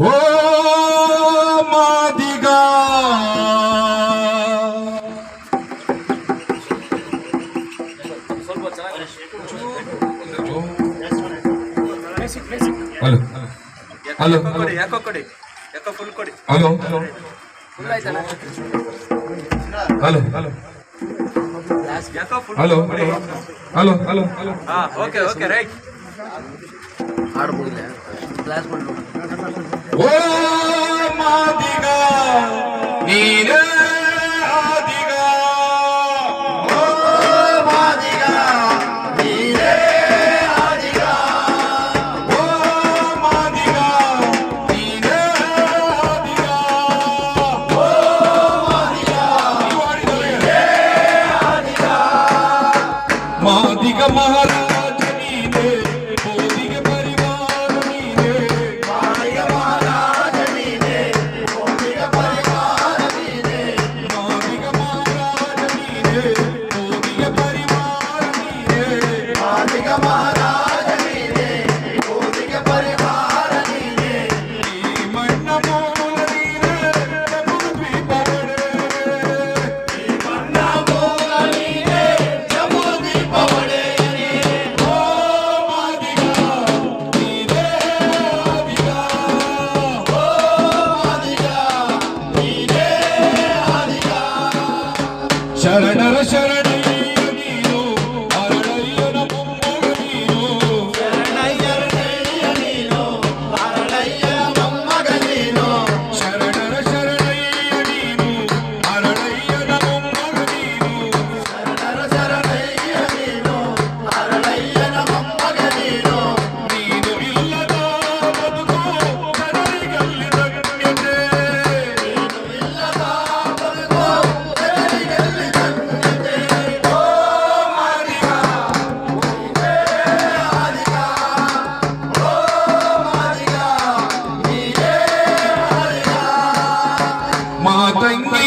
ಓ Madiga. Hello. Hello ಕೊಡಿ ಯಾಕೋ ಕೊಡಿ ಯಾಕೋ ಫುಲ್ ಕೊಡಿ ಹಲೋ ಹಲೋ. ಫುಲ್ ಆಯ್ತಲ್ಲ ಹಲೋ ಹಲೋ. ಯಾಕೋ full hello hello. Hello hello. ಹಾ ಓಕೆ ಓಕೆ ರೈಟ್. ಆಡ್ಬೋದಿಲ್ಲ ಕ್ಲಾಸ್ ಮಾಡ್ಬೋದು ఓ మాదిగా నేనే ఆదిగా. ఓ మాదిగా నేనే ఆదిగా. ఓ మాదిగా నేనే ఆదిగా. ఓ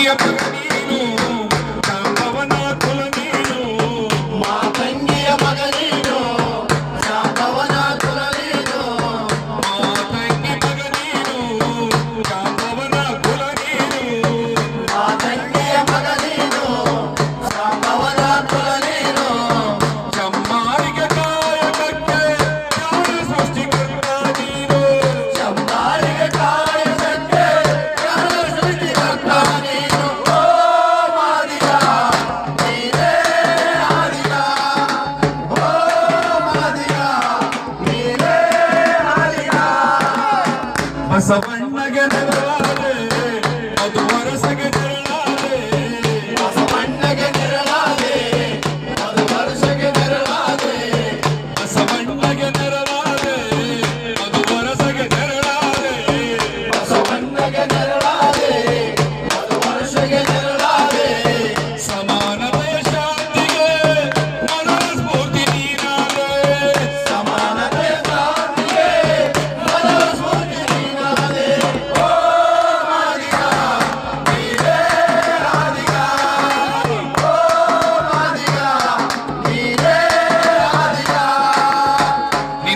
up. голосование.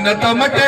न तमटे